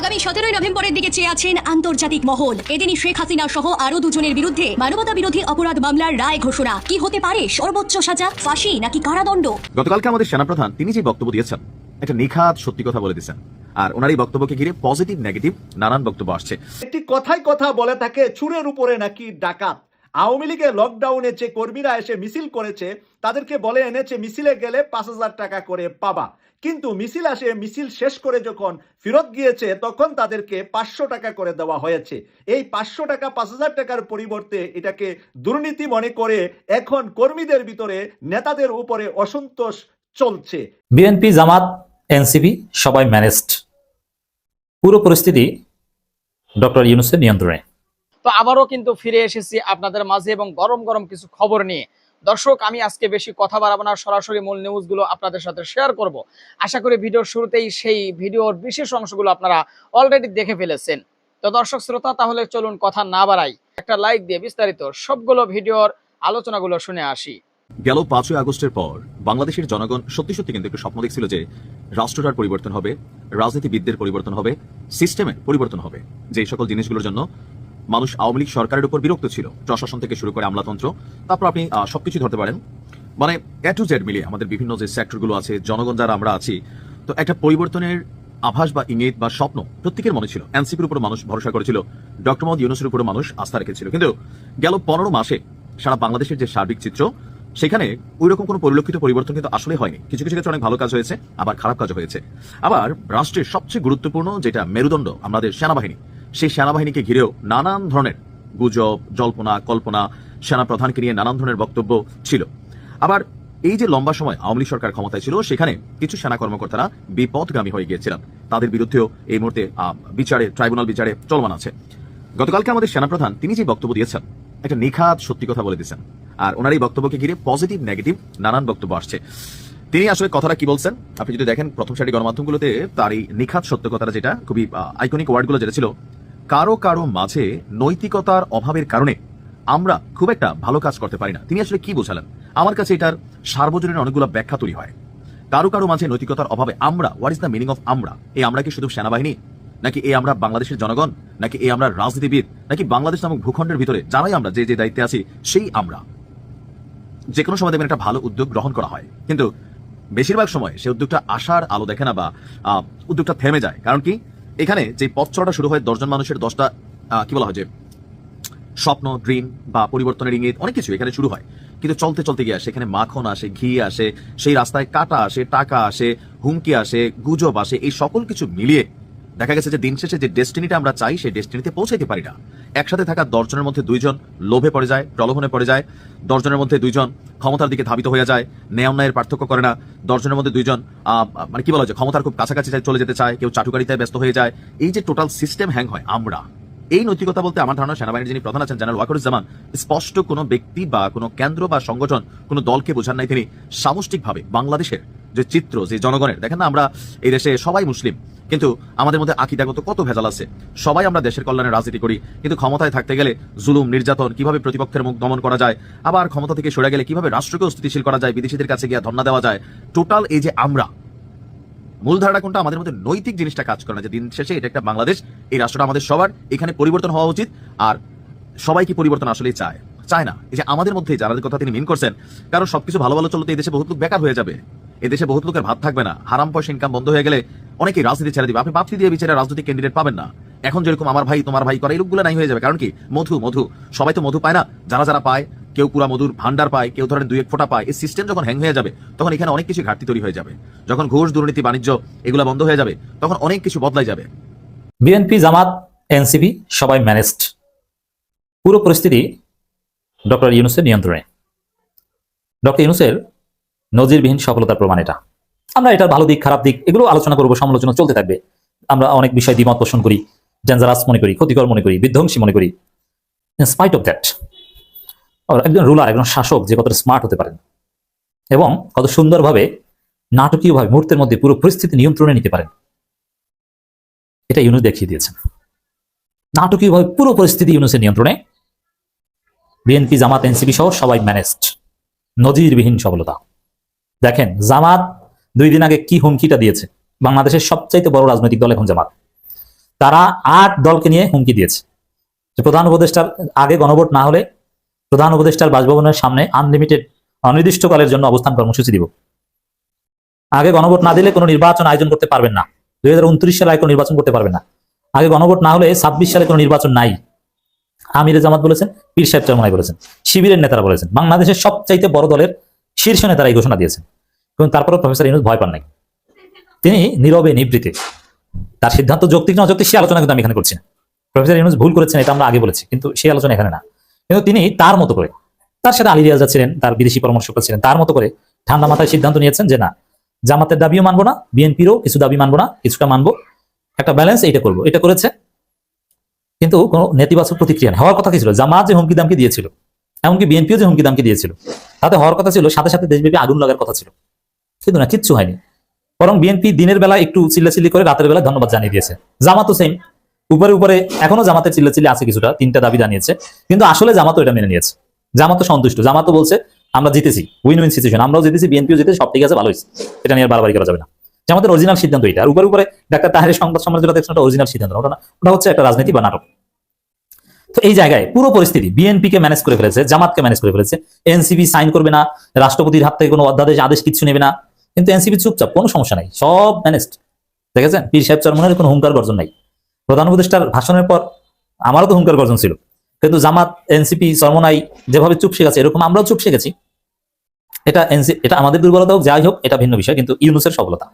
আগামী সতেরোই নভেম্বরের দিকে চেয়ে আছেন আন্তর্জাতিক মহল। এদিনই শেখ হাসিনা সহ আরও দুজনের বিরুদ্ধে মানবতা বিরোধী অপরাধ মামলার রায় ঘোষণা। কি হতে পারে? সর্বোচ্চ সাজা? ফাঁসি নাকি কারাদণ্ড? গতকালকে আমাদের সেনাপ্রধান তিনি যে বক্তব্য দিয়েছেন একটা নিখাত সত্যি কথা বলে দিয়েছেন। আর ওনার এই বক্তব্যকে ঘিরে পজিটিভ নেগেটিভ নানান বক্তব্য আসছে। একটি কথাই কথা বলে থাকে চুরের উপরে নাকি ডাকাত। আওয়ামী লীগের লকডাউনে যে কর্মীরা এসে মিছিল করেছে তাদেরকে বলে এনেছে মিছিলে গেলে পাঁচ হাজার টাকা করে পাবা। কিন্তু মিছিল আসে মিছিল শেষ করে যখন ফেরত গিয়েছে তখন তাদেরকে পাঁচশো টাকা করে দেওয়া হয়েছে। এই পাঁচশো টাকা পাঁচ হাজার টাকার পরিবর্তে এটাকে দুর্নীতি মনে করে এখন কর্মীদের ভিতরে নেতাদের উপরে অসন্তোষ চলছে। বিএনপি জামাত এনসিপি সবাই ম্যানেজড। পুরো পরিস্থিতি ডক্টর ইউনুসের নিয়ন্ত্রণে। তো আবারও কিন্তু ফিরে এসেছি আপনাদের মাঝে এবং গরম গরম কিছু খবর নিয়ে। দর্শক, আমি আজকে বেশি কথা বাড়াবো না, সরাসরি মূল নিউজগুলো আপনাদের সাথে শেয়ার করব। আশা করি ভিডিওর শুরুতেই সেই ভিডিওর বিশেষ অংশগুলো আপনারা অলরেডি দেখে ফেলেছেন। তো দর্শক, শ্রোতা, তাহলে চলুন কথা না বাড়াই। একটা লাইক দিয়ে বিস্তারিত সবগুলো ভিডিওর আলোচনাগুলো শুনে আসি। গেল পাঁচই আগস্টের পর বাংলাদেশের জনগণ সত্যি সত্যি কিন্তু একটু স্বপ্ন দেখছিল যে রাষ্ট্রটার পরিবর্তন হবে, রাজনীতিবিদদের পরিবর্তন হবে সিস্টেমের পরিবর্তন হবে। যে সকল জিনিসগুলোর জন্য মানুষ আওয়ামী লীগ সরকারের উপর বিরক্ত ছিল। প্রশাসন থেকে শুরু করে আমলাতন্ত্র। তারপর আপনি সবকিছু ধরতে পারেন। মানে এ টু জেড মিলিয়ে আমাদের বিভিন্ন যে সেক্টরগুলো আছে, জনগণ যারা আমরা আছি, তো একটা পরিবর্তনের আভাস বা ইঙ্গিত বা স্বপ্ন প্রত্যেকের মনে ছিল। এনসিপির উপর মানুষ ভরসা করেছিল। ডক্টর মোহাম্মদ ইউনুসের উপর মানুষ আস্থা রেখেছিল। কিন্তু গেল পনেরো মাসে সারা বাংলাদেশের যে সার্বিক চিত্র, সেখানে ওই রকম কোনো পরিলক্ষিত পরিবর্তন কিন্তু আসলে হয়নি। কিছু কিছু ক্ষেত্রে অনেক ভালো কাজ হয়েছে, আবার খারাপ কাজ হয়েছে। আবার রাষ্ট্রের সবচেয়ে গুরুত্বপূর্ণ যেটা মেরুদণ্ড আমাদের সেনাবাহিনী সেই সেনাবাহিনীকে ঘিরেও নানান ধরনের গুজব, জল্পনা, কল্পনা সেনাপ্রধানকে নিয়ে নানান ধরনের বক্তব্য ছিল। আবার এই যে লম্বা সময় আওয়ামী লীগ সরকার ক্ষমতায় ছিল, সেখানে কিছু সেনা কর্মকর্তারা বিপদগামী হয়ে গিয়েছিলেন। তাদের বিরুদ্ধেও এই মুহূর্তে বিচারে, ট্রাইব্যুনাল বিচারে চলমান আছে। গতকালকে আমাদের সেনাপ্রধান, তিনি যে বক্তব্য দিয়েছেন, একটা নিখাত সত্যি কথা বলে দিয়েছেন। আর ওনার এই বক্তব্যকে ঘিরে পজিটিভ নেগেটিভ নানান বক্তব্য আসছে। তিনি আসলে কথাটা কি বলছেন? আপনি যদি দেখেন প্রথম সারি গণমাধ্যমগুলোতে তার এই নিখাত সত্য কথাটা যেটা, খুবই আইকনিক ওয়ার্ডগুলো যেটা ছিল, কারও কারও মাঝে নৈতিকতার অভাবের কারণে আমরা খুব একটা ভালো কাজ করতে পারি না। তিনি আসলে কি বোঝালেন? আমার কাছে এটার সার্বজনীন অনেকগুলো ব্যাখ্যা তৈরি হয়। কারও কারও মাঝে নৈতিকতার অভাবে আমরা what is the meaning of আমরা? এই আমরা কি শুধু সেনাবাহিনী? নাকি এই আমরা বাংলাদেশের জনগণ? নাকি এই আমরা রাজনীতিবিদ? নাকি বাংলাদেশ নামক ভূখণ্ডের ভিতরে যারাই আমরা, যে যে দায়িত্বে আছি, সেই আমরা? যে কোনো সময় দেখবেন একটা ভালো উদ্যোগ গ্রহণ করা হয়। কিন্তু বেশিরভাগ সময় সে উদ্যোগটা আসার আলো দেখে না বা উদ্যোগটা থেমে যায়। কারণ কি? এখানে যে পথ চড়াটা শুরু হয় দশজন মানুষের দশটা কি বলা হয় যে, স্বপ্ন, ড্রিম বা পরিবর্তনের ইঙ্গিত, অনেক কিছু এখানে শুরু হয়। কিন্তু চলতে চলতে গিয়ে আসে, এখানে মাখন আসে, ঘি আসে, সেই রাস্তায় কাটা আসে, টাকা আসে, হুমকি আসে, গুজব আসে, এই সকল কিছু মিলিয়ে দেখা গেছে যে দিন শেষে যে ডেস্টিনিটা আমরা চাই, সেই ডেস্টিনিতে পৌঁছাইতে পারি না। একসাথে থাকা দশজনের মধ্যে দুইজন লোভে পড়ে যায়, প্রলোভনে পড়ে যায়। দশজনের মধ্যে দুইজন ক্ষমতার দিকে ধাবিত হয়ে যায় ন্যায় অন্যায়ের পার্থক্য করে না। দশজনের মধ্যে দুইজন মানে কি বলা যায়, ক্ষমতার খুব কাছাকাছি চলে যেতে চায়, কেউ চাটুকারিতায় ব্যস্ত হয়ে যায়। এই যে টোটাল সিস্টেম হ্যাং হয়, আমরা। এই নৈতিকতা বলতে আমার ধারণা সেনাবাহিনীর যিনি প্রধান আছেন জেনারেল ওয়াকরুজ্জামান, স্পষ্ট কোনো ব্যক্তি বা কোনো কেন্দ্র বা সংগঠন, কোনো দলকে বোঝান নাই তিনি সামষ্টিকভাবে বাংলাদেশের যে চিত্র, যে জনগণের। দেখেন না, আমরা এই দেশে সবাই মুসলিম, কিন্তু আমাদের মধ্যে আকিদাগত কত ভেজাল আছে। সবাই আমরা দেশের কল্যাণে রাজনীতি করি, কিন্তু ক্ষমতায় থাকতে গেলে জুলুম, নির্যাতন কীভাবে প্রতিপক্ষের মুখ দমন করা যায়, আবার ক্ষমতা থেকে সরে গেলে কীভাবে রাষ্ট্রকে স্থিতিশীল করা যায়, বিদেশিদের কাছে গিয়ে ধর্ণা দেওয়া যায়, টোটাল এই যে আমরা মূল ধারণা কোনটা? আমাদের মধ্যে নৈতিক জিনিসটা কাজ করে না। যে দিন শেষে এটা একটা বাংলাদেশ, এই রাষ্ট্রটা আমাদের সবার, এখানে পরিবর্তন হওয়া উচিত আর সবাই কি পরিবর্তন আসলেই চায়? চায় না। এই যে আমাদের মধ্যে যারা কথা তিনি মিন করছেন, কারণ সবকিছু ভালো ভালো চলতে এই দেশে বহুত লোক বেকার হয়ে যাবে। এই দেশে বহুত লোকের ভাত থাকবে না। হারাম পয়সা ইনকাম বন্ধ হয়ে গেলে অনেকেই রাজনীতি ছেড়ে দিবে। আপনি বাপতি দিয়ে বিচারে রাজনৈতিক ক্যান্ডিডেট পাবেন না। এখন যেরকম আমার ভাই, তোমার ভাই করে, এই লোকগুলো নাই হয়ে যাবে। কারণ কি? মধু মধু। সবাই তো মধু পায় না। যারা যারা পায় কেউ পুরা মধুর ভান্ডার পায়, কেউ ধরেন দুই এক ফোঁটা পায়, এই সিস্টেম যখন হ্যাং হয়ে যাবে, তখন এখানে অনেক কিছু ঘাটতি তৈরি হয়ে যাবে। যখন ঘুষ, দুর্নীতি, বাণিজ্য এগুলো বন্ধ হয়ে যাবে, তখন অনেক কিছু বদলাই যাবে। বিএনপি জামাত এনসিপি সবাই ম্যানেজড পুরো পরিস্থিতি ডক্টর ইউনুসের নিয়ন্ত্রণে। ডক্টর ইউনুসের নজিরবিহীন সফলতার প্রমাণ এটা। আমরা এটার ভালো দিক, খারাপ দিক, এগুলো আলোচনা করব, সমালোচনা চলতে থাকবে। আমরা অনেক বিষয় দ্বিমত পোষণ করি ডেঞ্জারাস মনে করি, ক্ষতিকর মনে করি, বিধ্বংসী মনে করি। স্পাইট অফ দ্যাট একজন রুলার একজন শাসক যে কতটা স্মার্ট হতে পারেন। এবং কত সুন্দরভাবে নাটকীয়ভাবে মুহূর্তের মধ্যে পুরো পরিস্থিতি নিয়ন্ত্রণে নিতে পারেন। এটা ইউনুস দেখিয়ে দিয়েছেন। নাটকীয়ভাবে পুরো পরিস্থিতি ইউনুসের নিয়ন্ত্রণে। বিএনপি, জামাত, এনসিপি সহ সবাই ম্যানেজড নজিরবিহীন সফলতা। দেখেন, জামাত দুই দিন আগে কি হুমকিটা দিয়েছে? বাংলাদেশের সবচাইতে বড় রাজনৈতিক দল এখন জামাত। তারা আট দলকে নিয়ে হুমকি দিয়েছে। যে প্রধান উপদেষ্টার আগে গণভোট না হলে প্রধান উপদেষ্টার বাসভবনের সামনে আনলিমিটেড অনির্দিষ্টকালের জন্য অবস্থান কর্মসূচি দিব। আগে গণভোট না দিলে কোনো নির্বাচন আয়োজন করতে পারবেন না। দুই হাজার উনত্রিশ সালে কোনো নির্বাচন করতে পারবেন না। আগে গণভোট না হলে ছাব্বিশ সালে কোনো নির্বাচন নাই। আমির জামাত বলেছেন, পীর সাহেব চরমনাই বলেছেন, শিবিরের নেতারা বলেছেন, বাংলাদেশের সবচাইতে বড় দলের শীর্ষ নেতারা এই ঘোষণা দিয়েছেন। এবং তারপরেও প্রফেসর ইউনুস ভয় পান নাই। তিনি নীরবে নিবৃতে। তার সিদ্ধান্ত যৌক্তিক না অযৌক্তিক সে আলোচনা কিন্তু আমি এখানে করছি প্রফেসর ইউনুস ভুল করেছেন, এটা আমরা আগে বলেছি, কিন্তু সেই আলোচনা এখানে না। কিন্তু তিনি তার মতো করে, তার সাথে আলী রিয়াজা ছিলেন, তার বিদেশি পরামর্শক ছিলেন, তার মতো করে ঠান্ডা মাথায় সিদ্ধান্ত নিয়েছেন যে না, জামাতের দাবিও মানবো না, বিএনপিরও কিছু দাবি মানবো না, কিছুটা মানবো, একটা ব্যালেন্স এইটা করব, এটা করেছে। কিন্তু কোনো নেতিবাচক প্রতিক্রিয়া হওয়ার কথা কি ছিল? জামাত যে হুমকি দামকে দিয়েছিল, এমনকি বিএনপিও যে হুমকি দামকে দিয়েছিল, তাতে হওয়ার কথা ছিল, সাথে সাথে দেশব্যাপী আগুন লাগার কথা ছিল। কিন্তু না, কিচ্ছু হয়নি। বরং বিএনপি দিনের বেলা একটু চিল্লাচিল্লি করে রাতের বেলা ধন্যবাদ জানিয়ে দিয়েছে। জামাতও সেম উপরে উপরে এখনও জামাতের চিল্লাচিল্লি আছে কিছুটা, তিনটা দাবি জানিয়েছে। কিন্তু আসলে জামাতও এটা মেনে নিয়েছে। জামাতও সন্তুষ্ট। জামাতও বলছে, আমরা জিতেছি উইন উইন সিচুয়েশন আমরাও জিতেছি বিএনপিও জিতেছি, সব ঠিক আছে ভালো হয়েছে এটা নিয়ে বারবারই করা যাবে না। আমাদের অরিজিনাল সিদ্ধান্ত এটা। আর উপরে উপরে ডাক্তার তাহের সংবাদ সম্মেলন যেটা দেখছেন অরিজিনাল সিদ্ধান্ত, ওটা না, ওটা হচ্ছে একটা রাজনীতি বা নাটক। তো এই জায়গায় পুরো পরিস্থিতি বিএনপি কে ম্যানেজ করে ফেলেছে, জামাতকে ম্যানেজ করে ফেলেছে এনসিপি সাইন করবে না, রাষ্ট্রপতির হাত থেকে কোনো অধ্যাদেশ, আদেশ কিছু নেবে না। কিন্তু এনসিপি চুপচাপ, কোনো সমস্যা নাই, সব ম্যানেজড দেখেছেন? পীর সাহেব চরমনের কোনো হুঙ্কার গর্জন নাই। প্রধান উপদেষ্টার ভাষণের পর আমারও তো হুঙ্কার গর্জন ছিল। কিন্তু জামাত, এনসিপি চরমনাই যেভাবে চুপ শিখেছে এরকম আমরাও চুপ শিখেছি এটা এনসি এটা আমাদের দুর্বলতা হোক, যাই হোক, এটা ভিন্ন বিষয়, কিন্তু ইউনুসের সফলতা।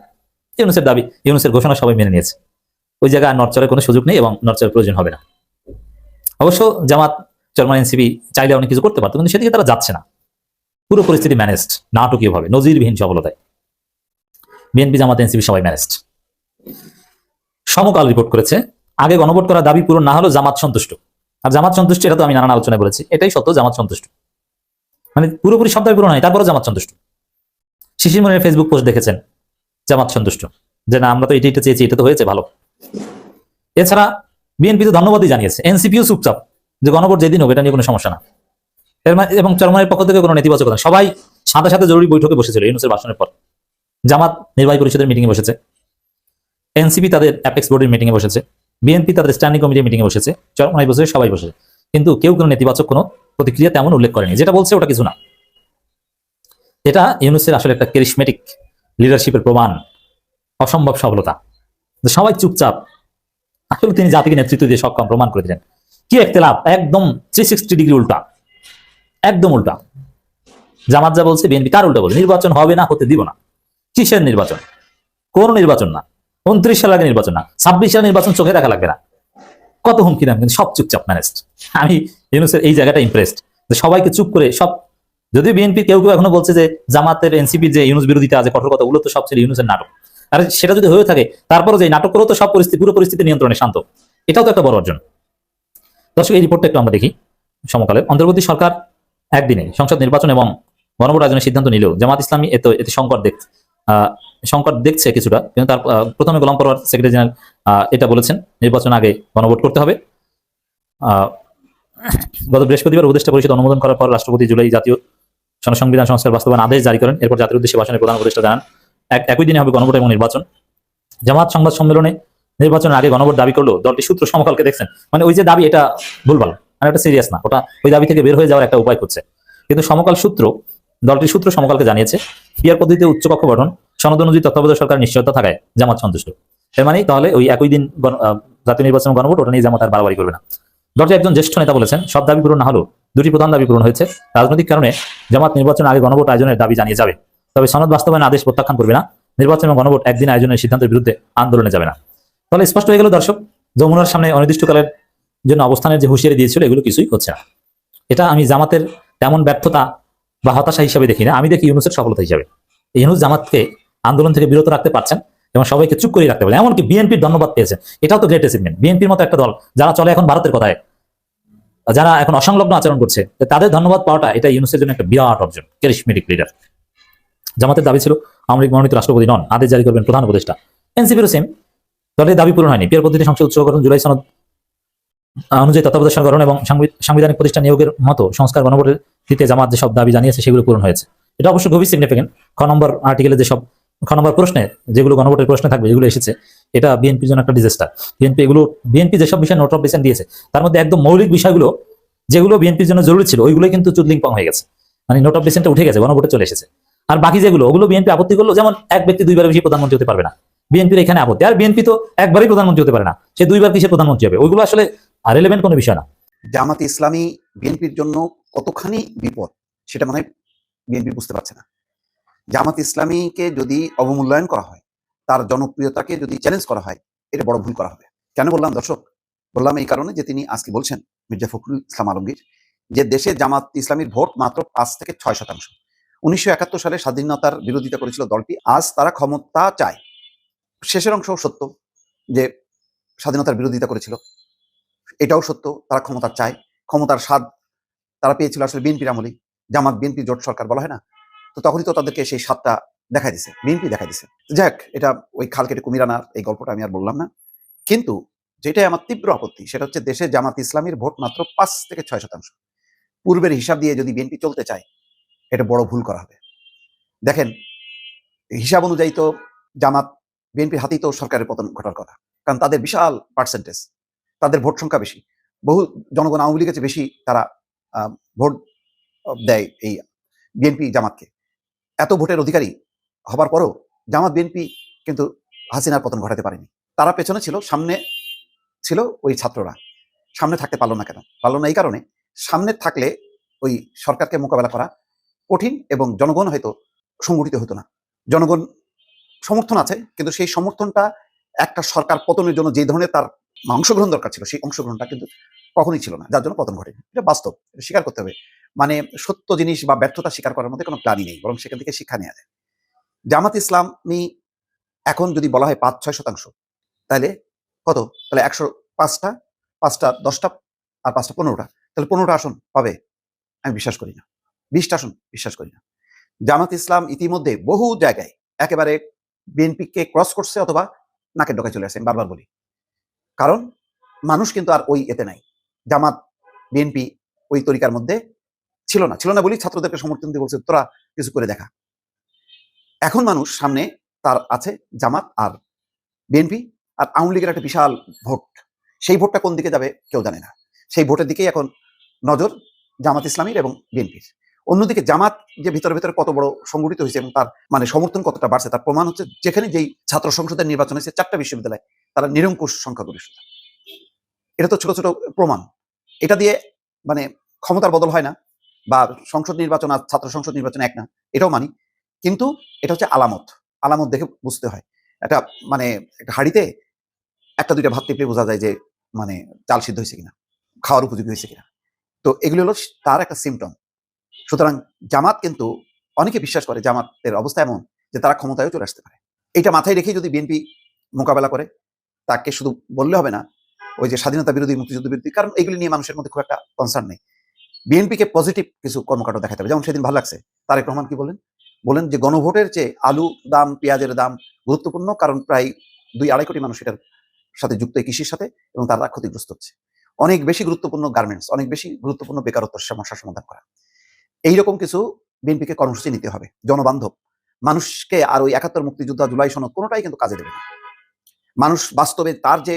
ইউনুসের দাবি, ইউনুসের ঘোষণা সবাই মেনে নিয়েছে। ওই জায়গায় নরচরের কোনো সুযোগ নেই এবং নরচরের প্রয়োজন হবে না। অবশ্য জামাত চরমান এনসিপি চাইলে অনেক কিছু করতে পারতো, কিন্তু সেদিকে তারা যাচ্ছে না। পুরো পরিস্থিতি ম্যানেজড নাটকীয় ভাবে নজিরবিহীন সফলতায়। বিএনপি, জামাত, এনসিপি সবাই ম্যানেজড সমকাল রিপোর্ট করেছে আগে গণভোট করার দাবি পূরণ না হলো জামাত সন্তুষ্ট। আর জামাত সন্তুষ্ট, এটা তো আমি নানান আলোচনায় বলেছি। এটাই সত্য, জামাত সন্তুষ্ট। মানে পুরোপুরি সব দাবি পূরণ হয়, তারপরও জামাত সন্তুষ্ট। শিশির মনের ফেসবুক পোস্ট দেখেছেন, জামাত সন্তুষ্ট। যে না, আমরা তো এটা চেয়েছি, এটা তো হয়েছে, ভালো। এছাড়া বিএনপি তো ধন্যবাদই জানিয়েছে, এনসিপিও চুপচাপ, যে গণভোট যেদিন হোক, এটা নিয়ে কোনো সমস্যা না। এবং চরমানের পক্ষ থেকে কোনো নেতিবাচকতা। সবাই সাথে সাথে জরুরি বৈঠকে বসেছিল ইউনুসের ভাষণের পর। জামাত নির্বাহী পরিষদের মিটিংয়ে বসেছে। এনসিপি তাদের অ্যাপেক্স বোর্ডের মিটিংয়ে বসেছে। বিএনপি তাদের স্ট্যান্ডিং কমিটির মিটিংয়ে বসেছে। চরমায় বসে, সবাই বসেছে কিন্তু কেউ কোনো নেতিবাচক কোনো প্রতিক্রিয়া তেমন উল্লেখ করেনি। যেটা বলছে ওটা কিছু না। এটা ইউনুসের আসলে একটা ক্যারিসমেটিক লিডারশিপের প্রমাণ। অসম্ভব সফলতা। সবাই চুপচাপ। আসলে তিনি জাতিকে নেতৃত্ব দিয়ে সক্ষম প্রমাণ করে দিলেন। কি একতেলাপ? একদম থ্রি সিক্সটি ডিগ্রি উল্টা। একদম উল্টা। জামাত যা বলছে, বিএনপি তার উল্টা বলছে নির্বাচন হবে না, হতে দিব না। কিসের নির্বাচন? কোন নির্বাচন না। উনত্রিশ সাল আগে নির্বাচন না, ছাব্বিশ সালে নির্বাচন চোখে দেখা লাগবে না। কত হুমকি দাম কিন্তু সব চুপচাপ ম্যানেজড আমি ইউনুসের এই জায়গাটা ইমপ্রেসড যে সবাইকে চুপ করে সব যদি বিএনপি কেউ কেউ এখনও বলছে যে জামাতের এনসিপি যে ইউনুস বিরোধিতা আছে, কঠোর কথা, ওগুলো তো সব ছিল ইউনুসের নাটক। আর সেটা যদি হয়ে থাকে তারপরে যে নাটক করেও তো সব পরিস্থিতি পুরো পরিস্থিতি নিয়ন্ত্রণে শান্ত। এটাও তো একটা বড় অর্জন। দর্শক, এই রিপোর্টটা একটু আমরা দেখি সমকালে। অন্তর্বর্তী সরকার একদিনে সংসদ নির্বাচন এবং গণভোট আয়োজনের সিদ্ধান্ত নিলেও জামাত ইসলামী এত এতে সংকট দেখ সংকট দেখছে কিছুটা, কিন্তু তার প্রথমে গোলাম পরোয়ার সেক্রেটারি জেনারেল এটা বলেছেন, নির্বাচন আগে গণভোট করতে হবে। গত বৃহস্পতিবার উপদেষ্টা পরিষদ অনুমোদন করার পর রাষ্ট্রপতি জুলাই জাতীয় সংবিধান সংস্কার বাস্তবায়ন আদেশ জারি করেন। এরপর জাতির উদ্দেশ্যে ভাষণে প্রধান উপদেষ্টা জানান, এক, একই দিনে হবে গণভোট এবং নির্বাচন। জামাত সংবাদ সম্মেলনে নির্বাচনের আগে গণভোট দাবি করল, দলটি সূত্র সমকালকে দেখছেন। মানে ওই যে দাবি, এটা ভুলভাল মানে এটা সিরিয়াস না, ওটা ওই দাবি থেকে বের হয়ে যাওয়ার একটা উপায় করছে কিন্তু সমকাল সূত্র, দলটির সূত্র সমকালকে জানিয়েছে পিয়ার পদ্ধতিতে উচ্চকক্ষ গঠন সনদ অনুযায়ী তত্ত্বাবধায়ক সরকার নিশ্চয়তা থাকায় জামাত সন্তুষ্ট। এর মানে তাহলে ওই একই দিন জাতীয় নির্বাচন গণভোট, ওটা নিয়ে জামাত আর বাড়াবাড়ি করবে না। দলটির একজন জ্যেষ্ঠ নেতা বলেছেন, সব দাবি পূরণ না হলেও দুটি প্রধান দাবি পূরণ হয়েছে। রাজনৈতিক কারণে জামাত নির্বাচন আগে গণভোট আয়োজনের দাবি জানিয়ে যাবে। তবে সনদ বাস্তবায়ন আদেশ প্রত্যাখ্যান করবে না। নির্বাচন এবং গণভোট একদিন আয়োজনের সিদ্ধান্তের বিরুদ্ধে আন্দোলনে যাবে না। তাহলে স্পষ্ট হয়ে গেল দর্শক, যমুনার সামনে অনির্দিষ্টকালের জন্য অবস্থানের যে হুঁশিয়ারি দিয়েছিল, এগুলো কিছুই হচ্ছে না। এটা আমি জামাতের তেমন ব্যর্থতা বা হতাশা হিসাবে দেখি না। আমি দেখি ইউনুসের সফলতা হিসাবে। ইউনুস জামাতকে আন্দোলন থেকে বিরত রাখতে পারছেন এবং সবাইকে চুপ করে রাখতে পারেন এমনকি বিএনপির ধন্যবাদ পেয়েছেন এটাও তো গ্রেট অ্যাচিভমেন্ট বিএনপির মতো একটা দল যারা চলে এখন ভারতের কথায়, যারা এখন অসংলগ্ন আচরণ করছে তাদের ধন্যবাদ পাওয়াটা এটা ইউনুসের জন্য একটা বিরাট অর্জন। ক্যারিসমেটিক লিডার জামাতের দাবি ছিল, আওয়ামী লীগ মনোনীত রাষ্ট্রপতি নন, আদেশ জারি করবেন প্রধান উপদেষ্টা। এনসিপিরও সেম। দলের দাবি পূরণ হয়নি। পিয়ার পদ্ধতি সংসদ উৎসব গঠন জুলাই সনদ অনুযায়ী সরকার গঠন এবং সাংবিধানিক প্রতিষ্ঠান নিয়োগের মতো সংস্কার গণভোটের দিতে জামাত যেসব দাবি জানিয়েছে, সেগুলো পূরণ হয়েছে। এটা অবশ্য খুবই সিগনিফিকেন্ট খ নম্বর আর্টিকেলে যেসব খ নম্বর প্রশ্নে যেগুলো গণভোটের প্রশ্নে থাকবে যেগুলো এসেছে। এটা বিএনপির জন্য একটা ডিজাস্টার বিএনপি এগুলো বিএনপি যেসব বিষয়ে নোট অফ ডিসেন্ট দিয়েছে, তার মধ্যে একদম মৌলিক বিষয়গুলো, যেগুলো বিএনপির জন্য জরুরি ছিল, ওইগুলোই কিন্তু চুদলিং পং হয়ে গেছে। মানে নোট অফ ডিসেন্টটা উঠে গেছে গণভোটে চলে এসেছে। আর বাকি যেগুলো, ওগুলো বিএনপি আপত্তি করল যেমন এক ব্যক্তি দুইবার বেশি প্রধানমন্ত্রী হতে পারবে না। বিএনপির এখানে আপত্তি। আর বিএনপি তো একবারই প্রধানমন্ত্রী হতে পারে না। সে দুইবার কিসে প্রধানমন্ত্রী হবে? ওইগুলো আসলে রেলেভেন্ট কোনো বিষয় না। জামাত ইসলামী বিএনপির জন্য কতখানি বিপদ, সেটা মানে বিএনপি বুঝতে পারছে না। জামাত ইসলামীকে যদি অবমূল্যায়ন করা হয়, তার জনপ্রিয়তাকে যদি চ্যালেঞ্জ করা হয়, এটা বড় ভুল করা হবে। কেন বললাম দর্শক? বললাম এই কারণে যে তিনি আজকে বলছেন, মির্জা ফখরুল ইসলাম আলমগীর, যে দেশে জামাত ইসলামীর ভোট মাত্র পাঁচ থেকে ছয় শতাংশ। উনিশশো একাত্তর সালে স্বাধীনতার বিরোধিতা করেছিল দলটি। আজ তারা ক্ষমতা চায়। শেষের অংশ সত্য, যে স্বাধীনতার বিরোধিতা করেছিল। এটাও সত্য, তারা ক্ষমতার চায়। ক্ষমতার স্বাদ তারা পেয়েছিল আসলে বিএনপির আমলে জামাত বিএনপি জোট সরকার বলা হয় না? তো তখনই তো তাদেরকে সেই স্বাদটা দেখা দিছে বিএনপি দেখা দিছে। যাক এটা ওই খাল কেটে কুমির আনার এই গল্পটা আমি আর বললাম না। কিন্তু যেটাই আমার তীব্র আপত্তি, সেটা হচ্ছে দেশে জামাত ইসলামীর ভোট মাত্র পাঁচ থেকে ছয় শতাংশ। পূর্বের হিসাব দিয়ে যদি বিএনপি চলতে চায়, এটা বড় ভুল করা হবে। দেখেন, হিসাব অনুযায়ী তো জামাত বিএনপির হাতেই তো সরকারের পতন ঘটার কথা। কারণ তাদের বিশাল পার্সেন্টেজ তাদের ভোট সংখ্যা বেশি। বহু জনগণ আওয়ামী লীগের চেয়ে বেশি তারা ভোট দেয় এই বিএনপি জামাতকে। এত ভোটের অধিকারী হবার পরও জামাত বিএনপি কিন্তু হাসিনার পতন ঘটাতে পারেনি। তারা পেছনে ছিল, সামনে ছিল ওই ছাত্ররা। সামনে থাকতে পারল না কেন? পারল না এই কারণে সামনে থাকলে ওই সরকারকে মোকাবেলা করা কঠিন এবং জনগণ হয়তো সংগঠিত হতো না। জনগণ সমর্থন আছে, কিন্তু সেই সমর্থনটা একটা সরকার পতনের জন্য যে ধরনের তার অংশগ্রহণ দরকার ছিল, সেই অংশগ্রহণটা কিন্তু কখনোই ছিল না। যার জন্য পতন ঘটেনি এটা বাস্তব স্বীকার করতে হবে। মানে সত্য জিনিস বা ব্যর্থতা স্বীকার করার মধ্যে কোনো প্ল্যানই নেই, বরং সেখান থেকে শিক্ষা নেওয়া যায়। জামাত ইসলামী এখন যদি বলা হয় পাঁচ ছয় শতাংশ, তাহলে কত? তাহলে একশো পাঁচটা পাঁচটা দশটা আর পাঁচটা পনেরোটা। তাহলে পনেরোটা আসন পাবে? আমি বিশ্বাস করি না। বিশটা আসন বিশ্বাস করি না। জামাত ইসলাম ইতিমধ্যে বহু জায়গায় একেবারে বিএনপিকে ক্রস করছে অথবা নাকের ডোকায় চলে আমি বারবার বলি। কারণ মানুষ কিন্তু আর ওই এতে নাই। জামাত, বিএনপি ওই তরিকার মধ্যে ছিল না ছিল না বলি ছাত্রদেরকে সমর্থন দিয়ে বলছে, তোরা কিছু করে দেখা। এখন মানুষ সামনে তার আছে জামাত আর বিএনপি আর আওয়ামী লীগের একটা বিশাল ভোট। সেই ভোটটা কোন দিকে যাবে কেউ জানে না। সেই ভোটের দিকেই এখন নজর জামাত ইসলামীর এবং বিএনপির। অন্যদিকে জামাত যে ভিতরে ভিতরে কত বড় সংগঠিত হয়েছে এবং তার মানে সমর্থন কতটা বাড়ছে, তার প্রমাণ হচ্ছে যেখানে যেই ছাত্র সংসদের নির্বাচন হয়েছে, চারটা বিশ্ববিদ্যালয়, তারা নিরঙ্কুশ সংখ্যাগরিষ্ঠতা। এটা তো ছোট ছোট প্রমাণ। এটা দিয়ে মানে ক্ষমতার বদল হয় না। বা সংসদ নির্বাচন আর ছাত্র সংসদ নির্বাচন এক না, এটাও মানি। কিন্তু এটা হচ্ছে আলামত। আলামত দেখে বুঝতে হয়। একটা মানে একটা হাড়িতে একটা, দুইটা ভাত টিপলে বোঝা যায় যে মানে চাল সিদ্ধ হয়েছে কিনা, খাওয়ার উপযোগী হয়েছে কিনা। তো এগুলি হলো তার একটা সিমটম সুতরাং জামাত কিন্তু অনেকে বিশ্বাস করে জামাতের অবস্থা এমন যে তারা ক্ষমতায়ও চলে আসতে পারে। এটা মাথায় রেখেই যদি বিএনপি মোকাবেলা করে, তাকে শুধু বললে হবে না, ওই যে স্বাধীনতা বিরোধী, মুক্তিযুদ্ধ বিরোধী, কারণ এগুলি নিয়ে মানুষের মধ্যে খুব একটা কনসার্ন নেই। বিএনপিকে পজিটিভ কিছু কর্মকাণ্ড দেখাতে হবে। যেমন সেদিন ভালো লাগছে। তারেক রহমান কি বলেন? বলেন যে গণভোটের চেয়ে আলু দাম, পেঁয়াজের দাম গুরুত্বপূর্ণ কারণ প্রায় দুই আড়াই কোটি মানুষ এটার সাথে যুক্ত এই কৃষির সাথে এবং তারা ক্ষতিগ্রস্ত হচ্ছে। অনেক বেশি গুরুত্বপূর্ণ গার্মেন্টস অনেক বেশি গুরুত্বপূর্ণ বেকারত্বের সমস্যার সমাধান করা। এইরকম কিছু বিএনপিকে কর্মসূচি নিতে হবে। জনবান্ধব, মানুষকে আর ওই একাত্তর মুক্তিযুদ্ধ জুলাই সনদ কোনোটাই কিন্তু কাজে দেবে না। মানুষ বাস্তবে তার যে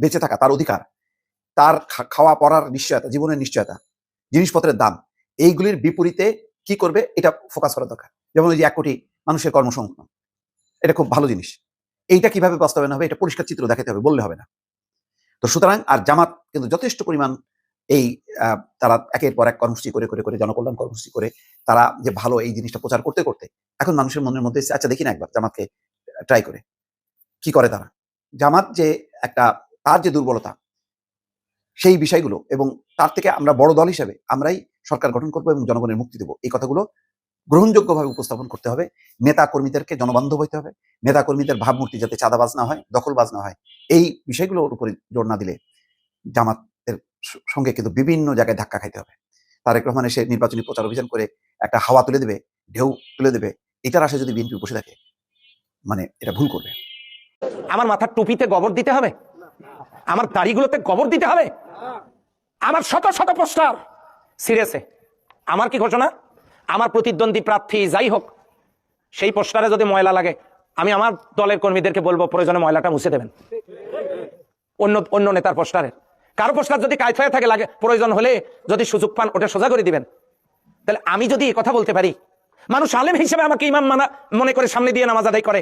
বেঁচে থাকা, তার অধিকার, তার খাওয়া পড়ার নিশ্চয়তা, জীবনের নিশ্চয়তা জিনিসপত্রের দাম। এইগুলির বিপরীতে কি করবে? এটা ফোকাস করা দরকার। যেমন ওই যে এক কোটি মানুষের কর্মসংস্থান এটা খুব ভালো জিনিস। এইটা কীভাবে বাস্তবায়ন হবে? এটা পরিষ্কার চিত্র দেখাতে হবে, বললে হবে না। তো সুতরাং, আর জামাত কিন্তু যথেষ্ট পরিমাণ এই তারা একের পর এক কর্মসূচি করে করে করে, জনকল্যাণ কর্মসূচি করে, তারা যে ভালো এই জিনিসটা প্রচার করতে করতে, এখন মানুষের মনের মধ্যে আচ্ছা দেখি না একবার জামাতকে ট্রাই করে। কি করে তারা? জামাত যে একটা, তার যে দুর্বলতা সেই বিষয়গুলো এবং তার থেকে আমরা বড় দল হিসেবে আমরাই সরকার গঠন করব এবং জনগণের মুক্তি দেবো। এই কথাগুলো গ্রহণযোগ্যভাবে উপস্থাপন করতে হবে। নেতা কর্মীদেরকে জনবান্ধব হইতে হবে। নেতা কর্মীদের ভাবমূর্তি যাতে চাঁদাবাজ না হয়, দখলবাজ না হয়, এই বিষয়গুলোর উপরে জোর না দিলে জামাতের সঙ্গে কিন্তু বিভিন্ন জায়গায় ধাক্কা খাইতে হবে। তারেক রহমান এসে নির্বাচনী প্রচার অভিযান করে একটা হাওয়া তুলে দেবে, ঢেউ তুলে দেবে, এটার আশায় যদি বিএনপি বসে থাকে মানে এটা ভুল করবে। আমার মাথার টুপিতে গোবর দিতে হবে? আমার দাড়িগুলোতে গোবর দিতে হবে? আমার শত শত পোস্টার। সিরিয়াসে, আমার কি ঘোষণা? আমার প্রতিদ্বন্দ্বী প্রার্থী যাই হোক, সেই পোস্টারে যদি ময়লা লাগে, আমি আমার দলের কর্মীদেরকে বলব, প্রয়োজনে ময়লাটা মুছে দেবেন। অন্য অন্য নেতার পোস্টারে। কারও পোস্টার যদি কাজ হয়ে থাকে, লাগে, প্রয়োজন হলে যদি সুযোগ পান, ওটা সোজা করে দিবেন। তাহলে আমি যদি কথা বলতে পারি, মানুষ আলেম হিসেবে আমাকে ইমাম মানা, মনে করে সামনে দিয়ে নামাজ আদায় করে,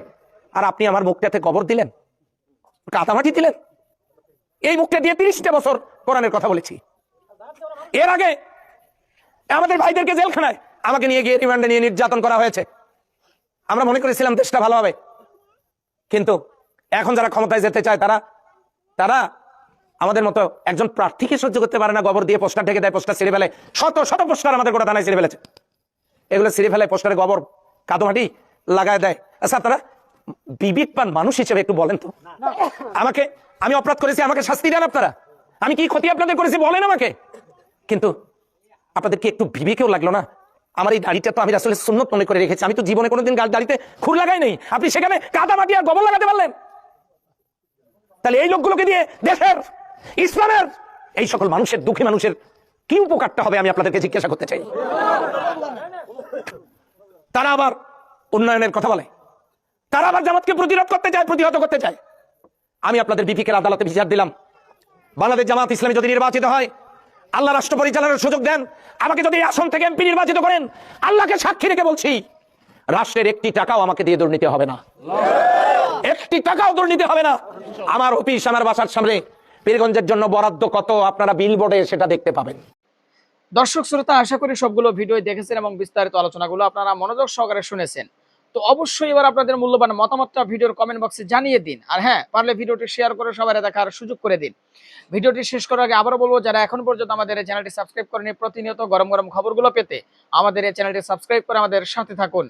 আর আপনি আমার মুখটাতে কবর দিলেন কাতামাটি দিলেন। এই মুখটা দিয়ে তিরিশটা বছর কোরআনের কথা বলেছি। এর আগে আমাদের ভাইদেরকে জেলখানায় আমাকে নিয়ে গিয়ে রিমান্ডে নিয়ে নির্যাতন করা হয়েছে। আমরা মনে করেছিলাম দেশটা ভালো হবে। কিন্তু এখন যারা ক্ষমতায় যেতে চায় তারা তারা আমাদের মতো একজন প্রার্থীকে সহ্য করতে পারে না গোবর দিয়ে পোস্টার ঢেকে দেয় পোস্টার ছিঁড়ে ফেলে। শত শত পোস্টার আমাদের গোটা থানায় ছিঁড়ে ফেলেছে। এগুলো ছিঁড়ে ফেলে পোস্টারে গোবর কাদোমাটি লাগায় দেয়। আচ্ছা তারা বিবেকবান মানুষ হিসেবে একটু বলেন তো। আমাকে আমি অপরাধ করেছি আমাকে শাস্তি দেন আপনারা। আমি কি ক্ষতি আপনাদের করেছি বলেন আমাকে? কিন্তু আপনাদের কি একটু বিবেকেও লাগল না? আমার এই দাড়িটা তো আমি আসলে সুন্নত মনে করে রেখেছি। আমি তো জীবনে কোনোদিন গাল দাড়িতে খুর লাগাই নেই। আপনি সেখানে কাদা মাটি আর গোবর লাগাতে পারলেন। তাহলে এই লোকগুলোকে দিয়ে দেশের, ইসলামের, এই সকল মানুষের, দুঃখী মানুষের কি উপকারটা হবে আমি আপনাদেরকে জিজ্ঞাসা করতে চাই। তারা আবার উন্নয়নের কথা বলে। তারা আবার জামাতকে প্রতিরোধ করতে চায়, প্রতিহত করতে চায়। আমি আপনাদের বিপিকের আদালতে বিচার দিলাম। বাংলাদেশ জামাত ইসলামী যদি নির্বাচিত হয়, আল্লাহ রাষ্ট্র পরিচালনার সুযোগ দেন। আমাকে যদি আসন থেকে এমপি নির্বাচিত করেন, আল্লাহকে সাক্ষী রেখে বলছি, রাষ্ট্রের একটি টাকাও আমাকে দিয়ে দুর্নীতি হবে না। একটি টাকাও দুর্নীতি হবে না। আমার অফিস, আমার বাসার সামনে, পীরগঞ্জের জন্য বরাদ্দ কত আপনারা বিল বোর্ডে সেটা দেখতে পাবেন। দর্শক, শ্রোতা, আশা করি সবগুলো ভিডিও দেখেছেন এবং বিস্তারিত আলোচনাগুলো আপনারা মনোযোগ সহকারে শুনেছেন। তো অবশ্যই এবার আপনাদের মূল্যবান মতামতটা ভিডিওর কমেন্ট বক্সে জানিয়ে দিন। আর হ্যাঁ পারলে ভিডিওটি শেয়ার করে সবাই দেখার সুযোগ করে দিন। ভিডিওটি শেষ করার আগে আবারও বলব, যারা এখন পর্যন্ত আমাদের চ্যানেলটি সাবস্ক্রাইব করেনি প্রতিনিয়ত গরম গরম খবরগুলো পেতে আমাদের এই চ্যানেলটি সাবস্ক্রাইব করে আমাদের সাথে থাকুন।